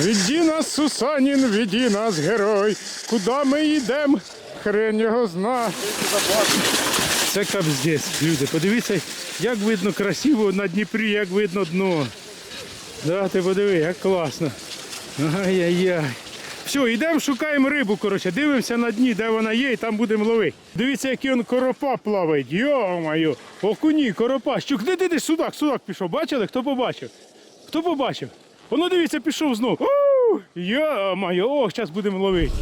Віді нас, Сусанін, віді нас, герой. Куди ми йдемо? Хрен його зна. Це капздець, люди. Подивіться, як видно красиво на Дніпрі, як видно дно. Да, ти подиви, як класно. Ай-яй-яй. Все, йдемо, шукаємо рибу, коротше, дивимося на дні, де вона є, і там будемо ловити. Дивіться, який он коропа плавають. Йо-моє, окуні, коропа. Щук, де ти, ти, судак, судак пішов. Бачили? Хто побачив? Хто побачив? Воно дивіться, пішов знов. У, Йо-моє, о, зараз будемо ловити.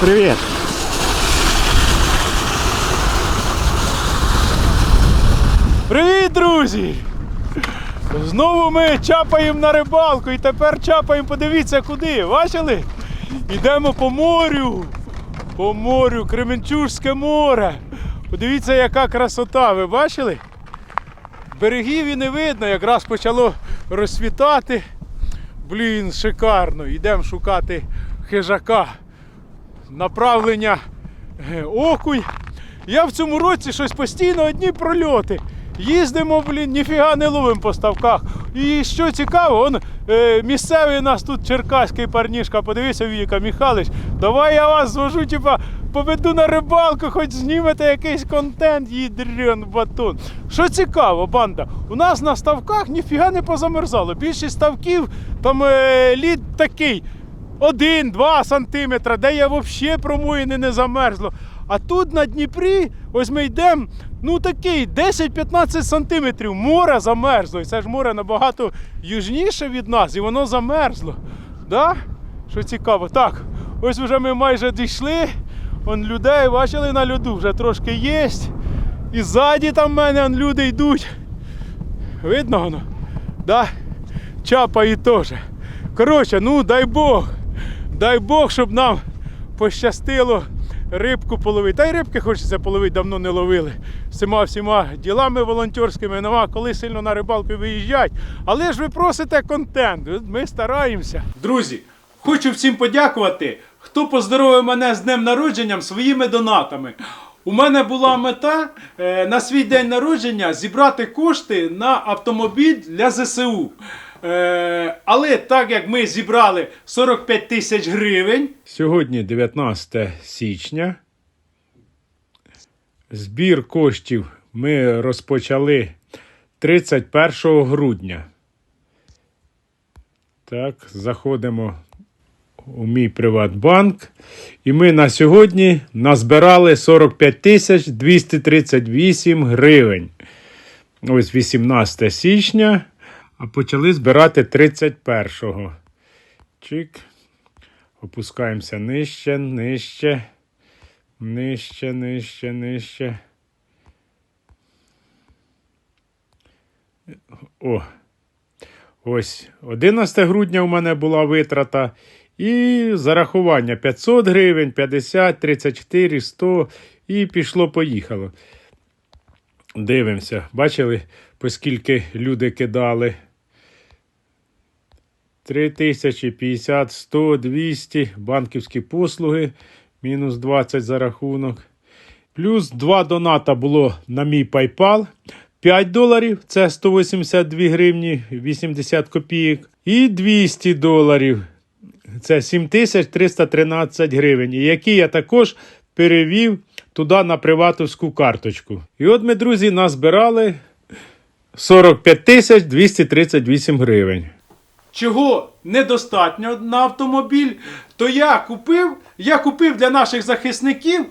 Привіт. Привіт, друзі! Знову ми чапаємо на рибалку і тепер чапаємо, подивіться куди. Бачили? Йдемо по морю. По морю, Кременчужське море. Подивіться, яка красота, ви бачили? Берегів і не видно, якраз почало розсвітати. Блін, шикарно. Йдемо шукати хижака. Направлення е, окунь. Я в цьому році щось постійно одні прольоти. Їздимо, блін, ніфіга не ловимо по ставках. І що цікаво, он, е, місцевий у нас тут черкаський парнішка, подивися, Віка Михайлович, давай я вас звожу, типа, поведу на рибалку, хоч знімете якийсь контент, їдрен батон. Що цікаво, банда, у нас на ставках ніфіга не позамерзало. Більшість ставків там е, лід такий. 1-2 сантиметра, де я взагалі промоїни не замерзло. А тут на Дніпрі, ось ми йдемо, ну такий 10-15 сантиметрів море замерзло. І це ж море набагато южніше від нас, і воно замерзло. Да? Що цікаво. Так, ось вже ми майже дійшли. Вон людей бачили на льоду, вже трошки є. І ззаді там в мене он люди йдуть. Видно воно? Да? Чапають теж. Коротше, ну дай Бог. Дай Бог, щоб нам пощастило рибку половити. Та й рибки хочеться половити, давно не ловили. Цими всіма ділами волонтерськими нема коли сильно на рибалку виїжджать. Але ж ви просите контент. Ми стараємося. Друзі, хочу всім подякувати, хто поздоровив мене з днем народженням своїми донатами. У мене була мета е, на свій день народження зібрати кошти на автомобіль для ЗСУ. Е, але так як ми зібрали 45 тисяч гривень. Сьогодні 19 січня. Збір коштів ми розпочали 31 грудня. Так, заходимо у мій Приватбанк. І ми на сьогодні назбирали 45 тисяч 238 гривень. Ось 18 січня, а почали збирати 31-го. Чик. Опускаємося нижче, нижче, нижче, нижче, нижче. О. Ось 11 грудня у мене була витрата. І зарахування 500 гривень, 50, 34, 100 і пішло-поїхало. Дивимося. Бачили, поскільки люди кидали. 3 50, 100, 200, банківські послуги, мінус 20 за рахунок. Плюс 2 доната було на мій PayPal. 5 доларів це 182 гривні 80 копійок. І 200 доларів це 7313 гривень, які я також перевів туди на приватовську карточку. І от ми, друзі, назбирали 45 тисяч 238 гривень. Чого недостатньо на автомобіль, то я купив, я купив для наших захисників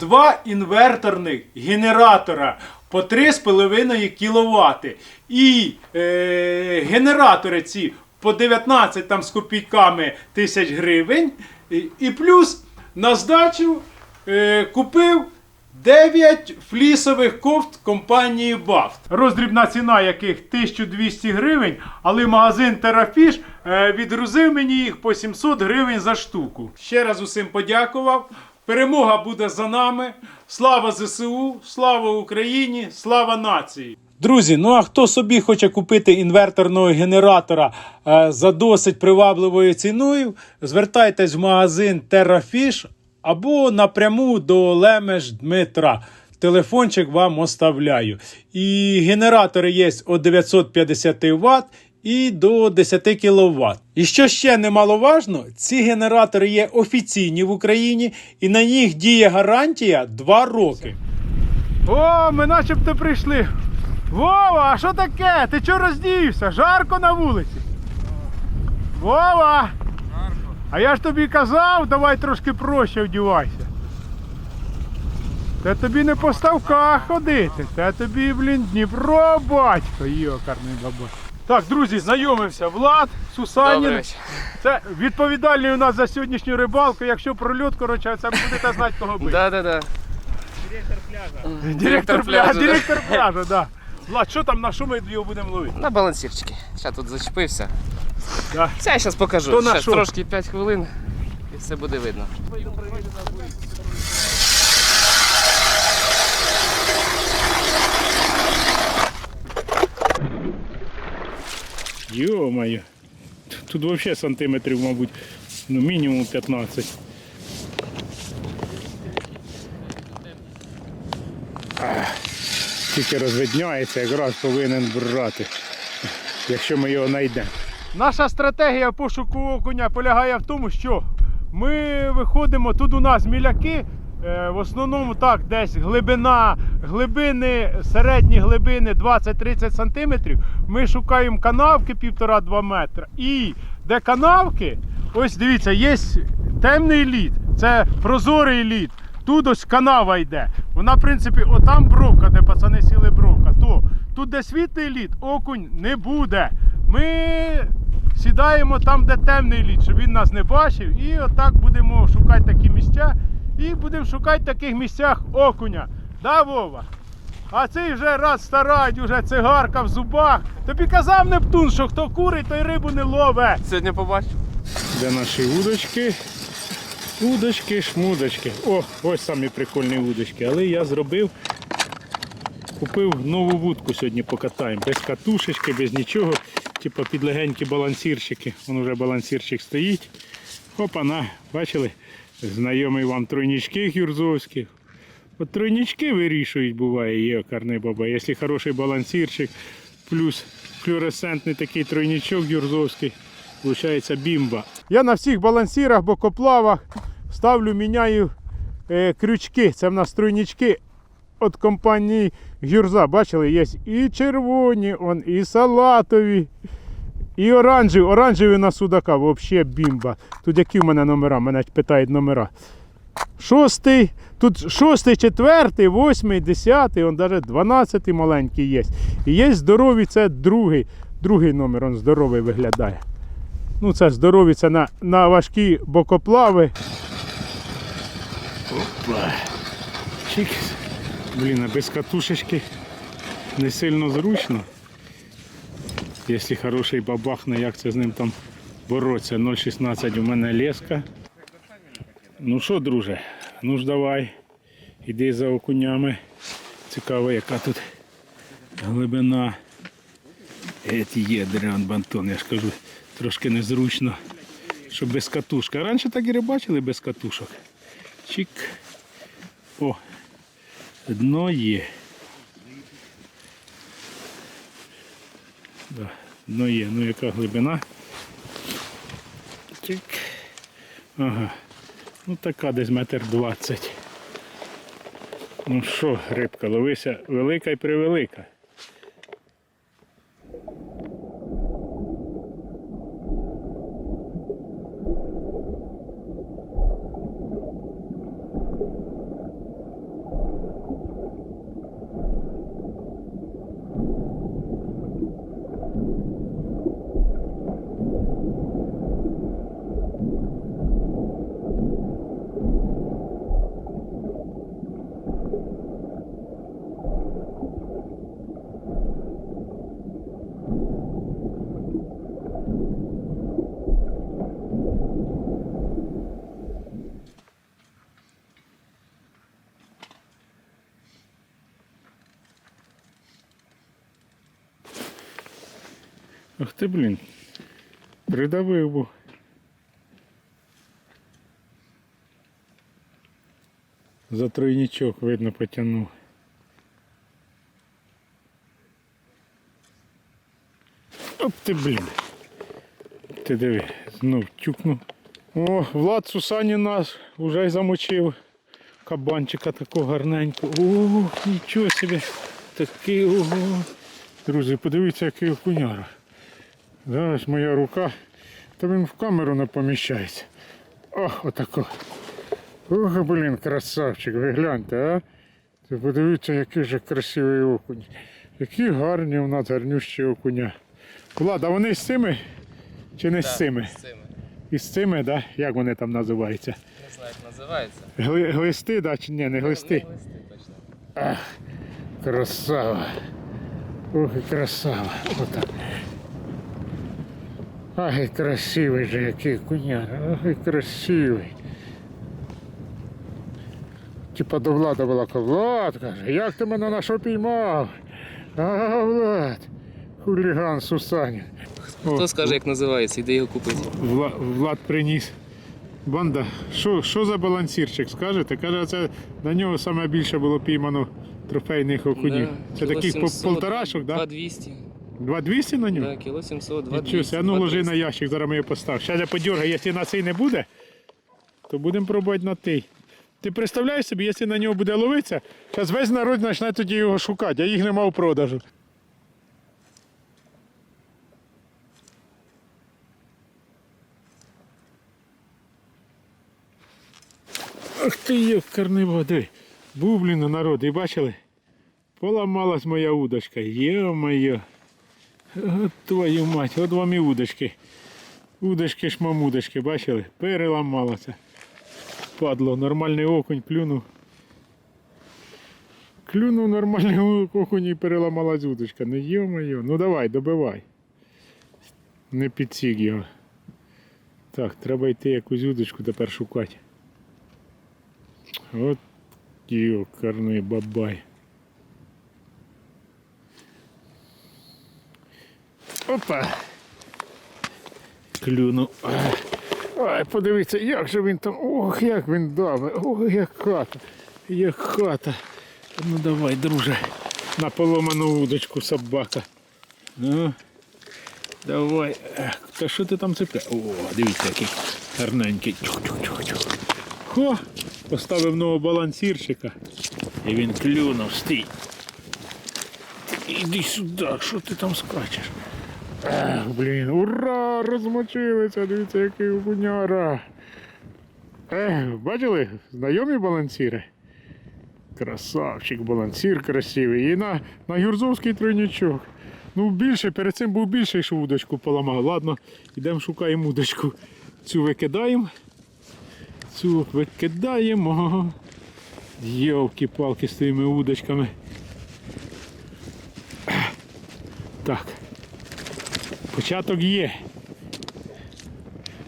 два інверторних генератора по 3,5 кВт. І е, генератори ці по 19 там з копійками тисяч гривень. І, плюс на здачу е, купив 9 флісових кофт компанії Бафт. Роздрібна ціна яких 1200 гривень, але магазин Терафіш е, відгрузив мені їх по 700 гривень за штуку. Ще раз усім подякував. Перемога буде за нами. Слава ЗСУ, слава Україні, слава нації! Друзі, ну а хто собі хоче купити інверторного генератора е, за досить привабливою ціною, звертайтесь в магазин Terrafish або напряму до Лемеш Дмитра. телефончик вам оставляю. І генератори є від 950 Вт і до 10 кВт. І що ще немаловажно, ці генератори є офіційні в Україні і на них діє гарантія 2 роки. О, ми начебто прийшли. Вова, а що таке? Ти чого роздівся? Жарко на вулиці. Вова! А я ж тобі казав, давай трошки проще вдівайся. Та тобі не по ставках ходити. Та тобі, блін, Дніпро, батько, йокарний баба. Так, друзі, знайомився. Влад Сусанін. Добре. Це відповідальний у нас за сьогоднішню рибалку. Якщо прольот, коротше, це будете знати, кого бити. Да, да, да. Директор пляжу, пляжу, да. директор пляжу, да. Влад, що там на що ми його будемо ловити? На балансірчики. Зараз тут зачепився. Да. Все, я зараз покажу. То на що? трошки 5 хвилин і все буде видно. Йо-моє. Тут взагалі сантиметрів, мабуть, ну мінімум 15. Тільки розвидняється, якраз повинен брати, якщо ми його знайдемо. Наша стратегія пошуку окуня полягає в тому, що ми виходимо, тут у нас міляки, е, в основному так, десь глибина, глибини, середні глибини 20-30 см. Ми шукаємо канавки 1,5-2 метра. І де канавки, ось дивіться, є темний лід, це прозорий лід. Тут ось канава йде. Вона, в принципі, отам бровка, де пацани сіли бровка. То тут, де світлий лід, окунь не буде. Ми сідаємо там, де темний лід, щоб він нас не бачив. І отак будемо шукати такі місця. І будемо шукати в таких місцях окуня. Да, Вова? А цей вже раз старають, уже цигарка в зубах. Тобі казав Нептун, що хто курить, той рибу не лове. Сьогодні побачив. Де наші удочки? Удочки, шмудочки. О, ось самі прикольні удочки. Але я зробив, купив нову вудку сьогодні покатаємо. Без катушечки, без нічого. Типа під легенькі балансірчики. Вон вже балансірчик стоїть. Опа, на, бачили? Знайомий вам тройнички гюрзовських. От тройнички вирішують, буває, є карний баба. Якщо хороший балансірчик, плюс флюоресцентний такий тройничок гюрзовський, виходить бімба. Я на всіх балансірах, бокоплавах ставлю, міняю е, крючки. Це в нас тройнички від компанії Гюрза. Бачили, є і червоні, он, і салатові. І оранжеві, оранжеві на судака, взагалі бімба. Тут які в мене номера? Мене питають номера. Шостий, тут шостий, четвертий, восьмий, десятий, он навіть дванадцятий маленький є. І є здорові, це другий. Другий номер, он здоровий виглядає. Ну, це здорові, це на, на важкі бокоплави. Опа. Чик. Блін, а без катушечки не сильно зручно. Якщо хороший бабахне, як це з ним там боротися. 0,16 у мене леска. Ну що, друже, ну ж давай. Іди за окунями. Цікаво, яка тут глибина. Еті є Дріан Бантон, я ж кажу, трошки незручно, що без катушки. Раніше так і рибачили без катушок. Чик. О, дно є. Да, дно є. Ну яка глибина? Чик. Ага. Ну така десь метр двадцять. Ну що, рибка, ловися велика і превелика. ти, блін, придавив. За тройничок, видно, потягнув. Оп ты блін. Ти диви, знов тюкнув. О, Влад Сусанін нас уже й замочив. Кабанчика такого гарненького. О, нічого себе Такий ого. Друзі, подивіться, який окуняр. Зараз моя рука. Та він в камеру не поміщається. Ох, отако. Ох, блін, красавчик, ви гляньте, а? Ти подивіться, який же красивий окунь. Які гарні у нас гарнющі окуня. Влад, а вони з цими чи не з цими? З цими. І з цими, да? Як вони там називаються? Не знаю, як називається. Гли, глисти, да, чи ні, не глисти? Ну, глисти точно. Красава. Ох, і красава. Отак. І красивий же який куняра. Ах, і красивий. Типа до Влада була Влад, каже, як ти мене на що піймав? А, Влад. Хуліган Сусанін. Хто скаже, як називається і де його купити? Влад, Влад приніс. Банда, що, що за балансірчик, скажете? Каже, це на нього саме більше було піймано трофейних окунів. Да, це таких по- полторашок, так? Да? 2200. 2200 на нього? Да, кіло 700, Нічого 2200. себе, а ну ложи на ящик, зараз ми його поставимо. Зараз я подергаю, якщо на цей не буде, то будемо пробувати на той. Ти представляєш собі, якщо на нього буде ловитися, зараз весь народ почне тоді його шукати, а їх нема у продажу. Ах ти йокарний води. Був, блін, народ, і бачили? Поламалась моя удочка. Йо-моє. Твою мать, от вам і удочки. Удочки шмамудочки, бачили? Переламалося. Падло, нормальний окунь клюнув. Клюнув нормальний окунь і переламалась удочка. Ну йо-моє, ну давай, добивай. Не підсік його. Так, треба йти якусь удочку тепер шукати. От йокарний бабай. Опа. Клюнув. Ай, подивіться, як же він там. Ох, як він давить. Ох, як хата. Як хата. Ну давай, друже. На поломану удочку собака. Ну. Давай. Та що ти там цепляєш? О, дивіться, який гарненький. Чух-чух-чух-чух. Хо! Поставив нового балансірчика. І він клюнув, стій. Іди сюди, що ти там скачеш? Ех, блін, ура! Розмочилися, дивіться, який окуняра. Ех, бачили? Знайомі балансіри? Красавчик, балансір красивий. І на, на Юрзовський тройничок. Ну, більше, перед цим був більший, що удочку поламав. Ладно, йдемо шукаємо удочку. Цю викидаємо. Цю викидаємо. Йовки-палки з тими удочками. Так. Початок є.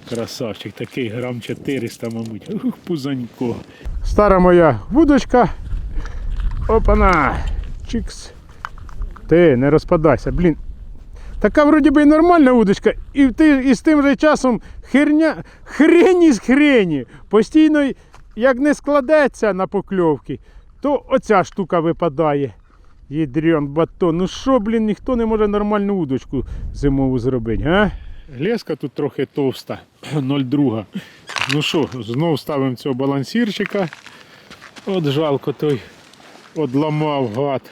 Красавчик, такий грам 400, мабуть. Ух, пузанько. Стара моя вудочка. Опана. Чикс. Ти не розпадайся, блін. Така вроді би і нормальна удочка, і ти і з тим же часом херня, хрені з хрені. Постійно, як не складеться на покльовки, то оця штука випадає. Єдрен батон. Ну що, блін, ніхто не може нормальну удочку зимову зробити, а? Леска тут трохи товста, 0,2. Ну що, знов ставимо цього балансірчика. От жалко той одламав гад.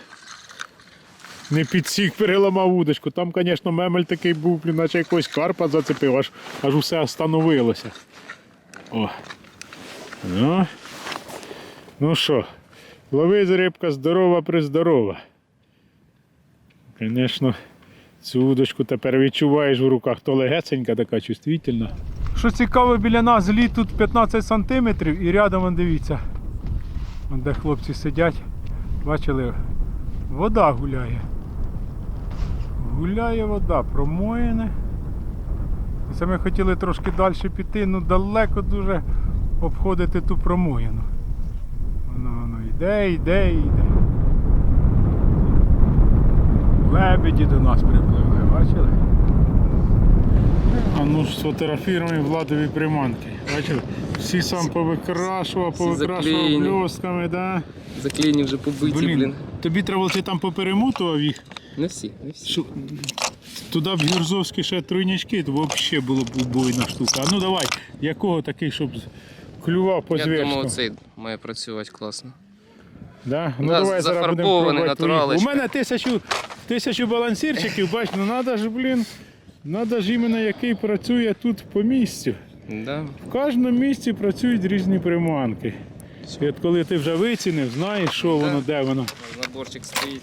Не підсік, переламав удочку. Там, звісно, мемель такий був, наче якогось карпа зацепив, аж, аж усе остановилося. О. Ну. Ну що, ловись рибка здорова приздорова. Звісно, цю удочку тепер відчуваєш в руках, то легесенька, така чувствительна. Що цікаво, біля нас лід тут 15 сантиметрів і рядом, вон, дивіться, вон де хлопці сидять, бачили, вода гуляє. Гуляє вода, промоєне. Це ми хотіли трошки далі піти, ну далеко дуже обходити ту промоїну. Воно воно йде, йде, йде. Лебеді до нас припливли, бачили? А ну ж сфотографіруємо владові приманки. Бачили? Всі сам повикрашував, повикрашував заклеєні. да? Заклеєні вже побиті, блін. Тобі треба ти там поперемотував їх. Не всі, не всі. Що? Туди б Гюрзовські ще тройнички, то взагалі було б убойна штука. А ну давай, якого такий, щоб клював по Я думав, цей має працювати класно. Да? Ну Да, давай зараз будемо зафарбований, пробувати. У натуралочка. мене тисячу, тисячу балансирчиків, бач, ну треба ж, блін, треба ж іменно який працює тут по місцю. Да. В кожному місці працюють різні приманки. І от коли ти вже вицінив, знаєш, що воно, де воно. Наборчик стоїть.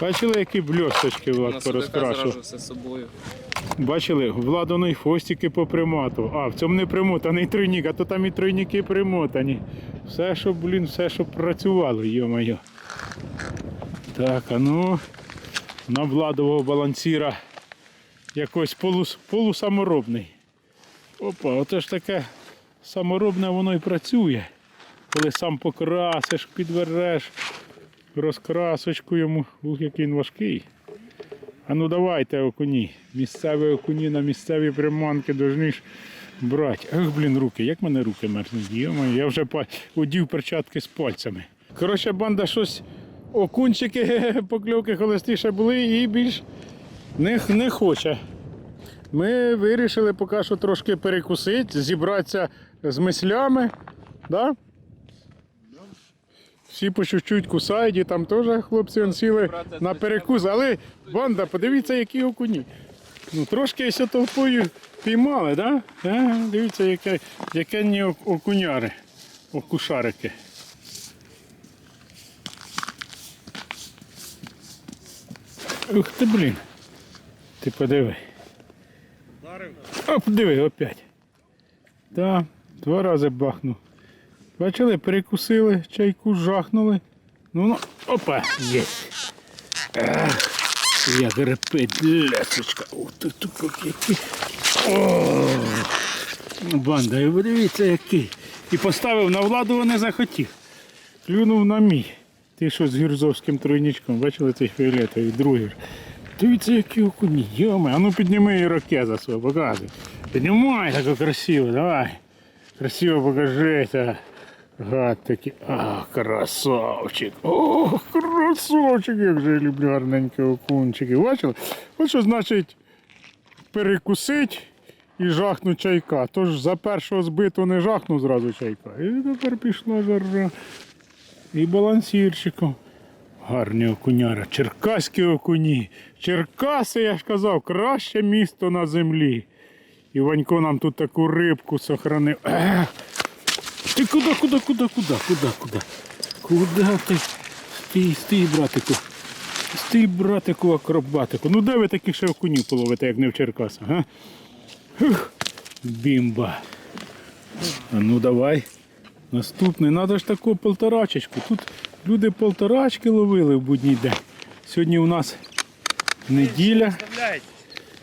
Бачили, які бльосточки На Влад судака порозкрашував? зражу все з собою. Бачили, владаний хвостики поприматував. А, в цьому не примотаний тройник, а то там і тройники примотані. Все, що, блін, все, що працювало, йо-моє. Так, а ну, на владового балансіра якось полус, полусаморобний. Опа, оце ж таке саморобне воно і працює. Коли сам покрасиш, підвереш, розкрасочку йому, ух, який він важкий. А ну давайте окуні. Місцеві окуні на місцеві приманки должны ж брати. Ах, блін, руки, як мене руки мерзнуть. Я вже одів перчатки з пальцями. Коротше, банда щось окунчики, покльовки холостіше були і більш не, не хоче. Ми вирішили поки що трошки перекусити, зібратися з мислями. Да? Всі по чуть-чуть кусають, і там теж хлопці он сіли на перекус. Але банда, подивіться, які окуні. Ну, трошки ось толпою піймали, да? А, дивіться, яке, яке не окуняри, окушарики. Ух ти, блін. Ти подиви. Оп, диви, опять. Так, два рази бахнув. Бачили, перекусили, чайку жахнули. Ну, ну, опа, є. Як репить, лесочка. Ух ти, тут який. О, банда, і ви дивіться який. І поставив на владу, не захотів. Клюнув на мій. Ти що з гірзовським тройничком, бачили цей фіолетовий, другий. Дивіться, які окуні. Йоме, а ну підніми ірокеза свого, показуй. Піднімай тако красиво, давай. Красиво покажися. Гад такий. А, красавчик. О, красавчик, як же я люблю гарненькі окунчики. Бачили? Ось що значить перекусить і жахнуть чайка. Тож за першого збиту не жахнув зразу чайка. І тепер пішла жара. І балансірчиком. Гарні окуняри, черкаські окуні. Черкаси, я ж казав, краще місто на землі. І Ванько нам тут таку рибку сохранив. Ех. Ти куди, куди, куди, куди, куди, куди? Куди ти? Стій, стій, братику. Стій, братику, акробатику. Ну де ви таких ще окунів половите, як не в Черкасах, а? Ух, бімба. А ну давай. Наступний. Надо ж таку полторачечку. Тут люди полторачки ловили в будній день. Сьогодні у нас неділя.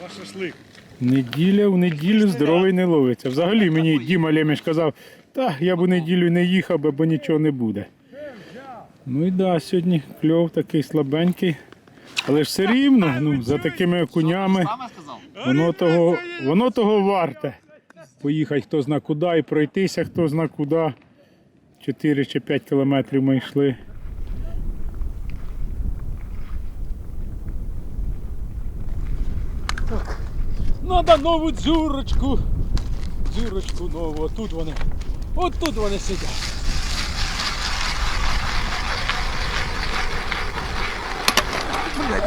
Ваш шашлик. Неділя в неділю здоровий не ловиться. Взагалі мені Діма Леміш казав, та я б неділю не їхав, бо нічого не буде. Ну і да, сьогодні кльов такий слабенький. Але ж все рівно, ну, за такими окунями, воно того, воно того варте. Поїхати хто зна куди і пройтися, хто зна куди. 4 чи 5 кілометрів ми йшли. Надо нову дзюрочку. Дзюрочку нову. Отут вони. Отут вони сидять.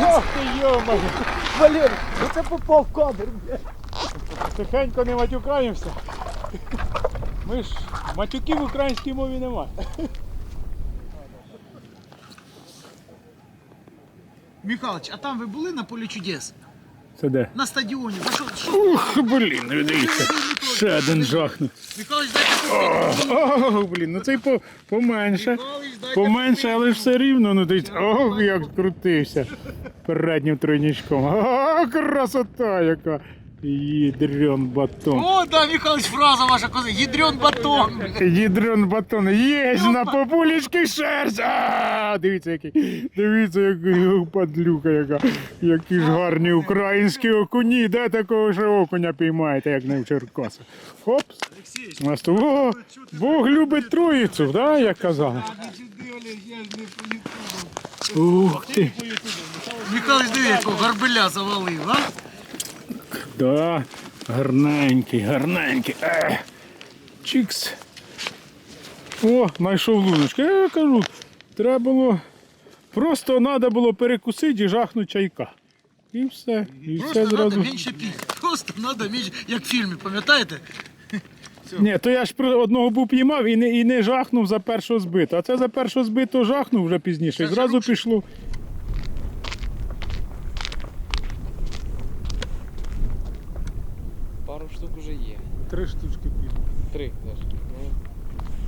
Ох ти йомаю. Валер, оце попав в кадр. Тихенько не матюкаємося. Ми ж матюків в українській мові немає. Михайлович, а там ви були на полі чудес? Це де? На стадіоні. Ух, блін, ви дивіться. Ще один дайте купити. О, блін, ну цей по, поменше. Дайте Поменше, але ж все рівно, ну дивіться. Ох, як крутився. Переднім тройнічком. О, красота яка. Їдрен батон. О, да, Михайлович, фраза ваша коза. Ядрен батон. Їдрен батон. Єсть на популічки шерсть. А, дивіться, який. Дивіться, який падлюка, яка. Які ж гарні українські окуні. Де такого ж окуня піймаєте, як не в Черкасах. Хопс. У нас тут, о, Бог любить троїцю, да, як казали. Ух ти. Михайлович, диви, якого горбиля завалив, а? Да, гарненький, гарненький. Е, чікс. О, знайшов луночку. Я кажу, треба було. Просто треба було перекусити і жахнути чайка. І все. І Просто все треба зразу. менше пити. Просто треба менше, як в фільмі, пам'ятаєте? Ні, то я ж про одного був піймав і не, і не жахнув за першого збитого. А це за першого збитого жахнув вже пізніше. І Це зразу пішло. Пару штук уже є. Три штучки піймав. Три даже. Ну,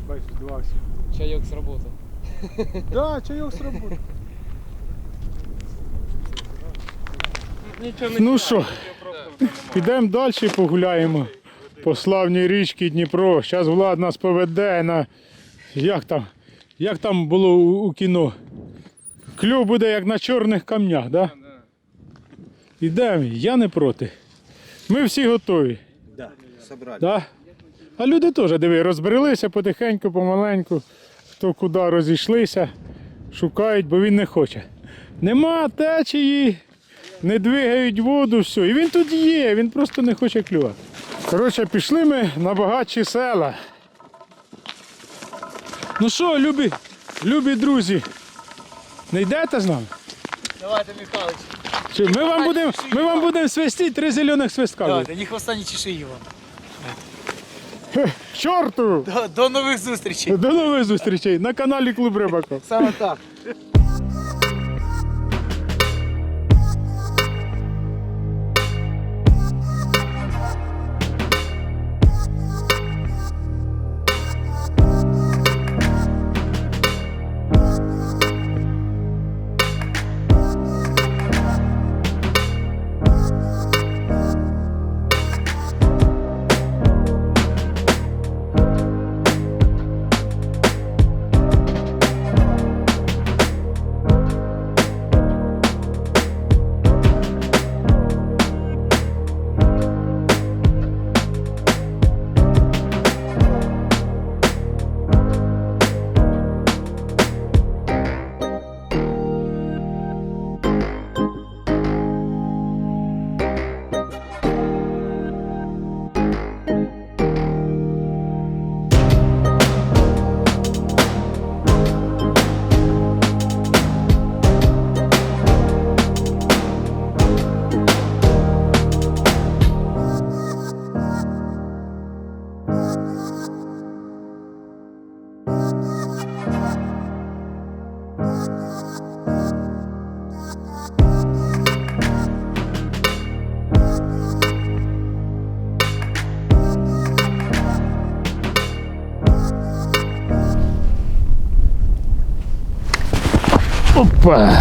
Бачиш, два. всі. чайок сработав. Да, чайок сработав. Нічого Ну що, підемо далі погуляємо по славній річці Дніпро. Зараз Влад нас поведе на. Як там? Як там було у, у кіно? Клюв буде як на чорних камнях, да? Ідемо, я не проти. Ми всі готові. Да, собрали. Да? А люди теж диви, розбрелися потихеньку, помаленьку, хто куди розійшлися, шукають, бо він не хоче. Нема течії, не двигають воду, все. І він тут є, він просто не хоче клювати. Коротше, пішли ми на багатші села. Ну що, любі, любі друзі, не йдете з нами? Давайте, Михайлович. Чи ми вам будемо ми вам свистіти три зелених свистка. Давайте, ні хвоста, ні чешиї вам. Чорту! До, до нових зустрічей. До нових зустрічей на каналі Клуб Рибаков. Саме так. Опа!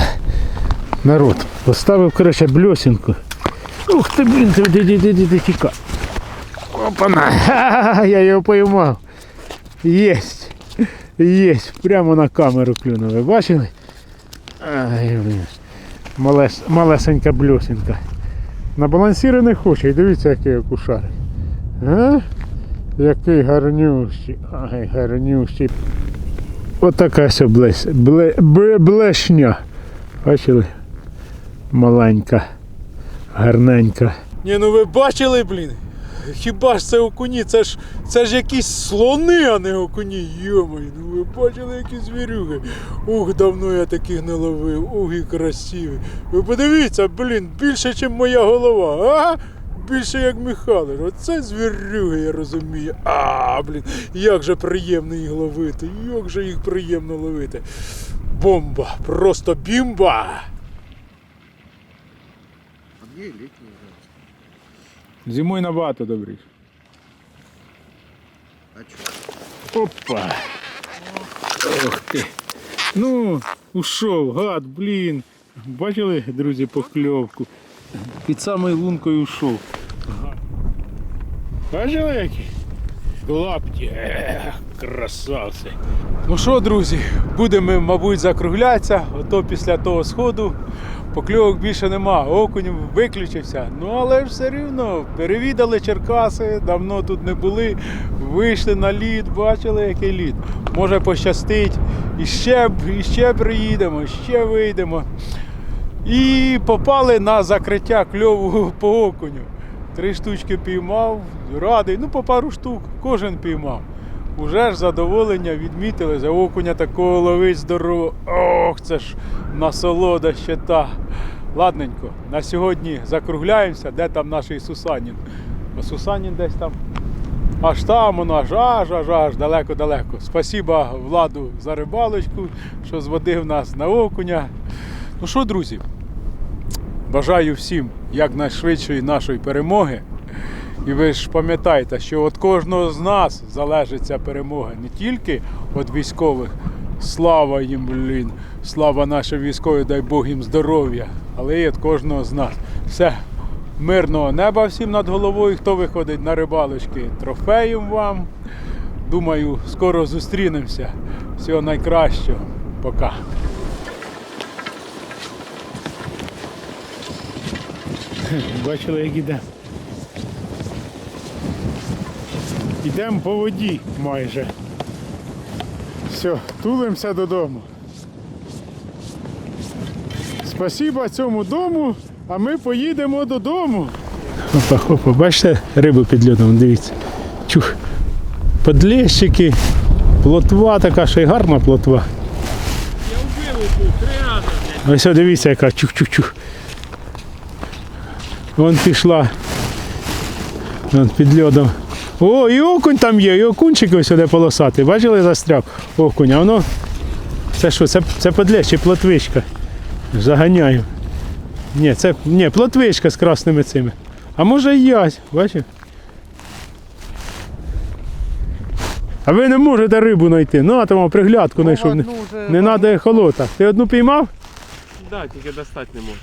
Народ, поставив, коротше, бльосінку. Ух ти, блін, тікай. Опана! Ха-ха-ха, я його поймав. Єсть. Єсть. Прямо на камеру клюнув. Ви бачили? Ай, блін. Малес, малесенька бльосінка. На балансіри не хоче. Дивіться, який окушарик. А? Який гарнющий. Ай, гарнющий. Отака ся блесь, бле, бле, блешня. Бачили? Маленька, гарненька. Ні, ну ви бачили, блін? Хіба ж це окуні? Це ж це ж якісь слони, а не окуні. Йомай, ну ви бачили, які звірюги. Ух, давно я таких не ловив, ух, і красиві. Ви подивіться, блін, більше, ніж моя голова, а? Більше як Михайлович. Оце звірюги, я розумію. А, блін, як же приємно їх ловити, як же їх приємно ловити. Бомба, просто бімба. А где летний Зимою набагато добріше. А что? Опа. Ох ти. Ну, ушов, гад, блін. Бачили, друзі, покльовку. Під самою лункою. Гад. Бачили які? Лапті. Красавці. Ну що, друзі, будемо, мабуть, закруглятися. Ото після того сходу покльовок більше нема, окунь виключився. Ну але ж все рівно перевідали Черкаси, давно тут не були. Вийшли на лід, бачили, який лід. Може пощастить. І ще, і ще приїдемо, ще вийдемо. І попали на закриття кльову по окуню. Три штучки піймав, радий, ну по пару штук, кожен піймав. Уже ж задоволення відмітили, за окуня такого ловить здорово. Ох, це ж насолода ще та. Ладненько, на сьогодні закругляємося, де там наш Сусанін. А Сусанін десь там. Аж там воно, аж аж аж аж далеко-далеко. Спасіба владу за рибалочку, що зводив нас на окуня. Ну що, друзі, бажаю всім якнайшвидшої нашої перемоги. І ви ж пам'ятаєте, що від кожного з нас залежить ця перемога не тільки від військових. Слава їм, блін, слава нашим військовим, дай Бог їм здоров'я, але і від кожного з нас. Все, мирного неба всім над головою, хто виходить на рибалочки, трофеїм вам. Думаю, скоро зустрінемося. Всього найкращого. Пока. Бачили, як іде. Йдемо по воді майже. Все, тулимося додому. Спасіба цьому дому, а ми поїдемо додому. Опа, хопа, бачите рибу під льодом, дивіться. Чух. Подлещики, плотва така, ще й гарна плотва. Я вбив тут три рази. Ось дивіться, яка чух-чух-чух. Вон пішла. Вон під льодом. О, і окунь там є, і окунчик ось сюди полосатий. Бачили, застряв окунь, а воно. Це що, це, це подлещ чи плотвичка. Заганяю. Ні, це ні, плотвичка з красними цими. А може і язь, бачив? А ви не можете рибу знайти. Ну, а там приглядку знайшов. Не, треба холота. Ти одну піймав? Да, тільки достати не можу.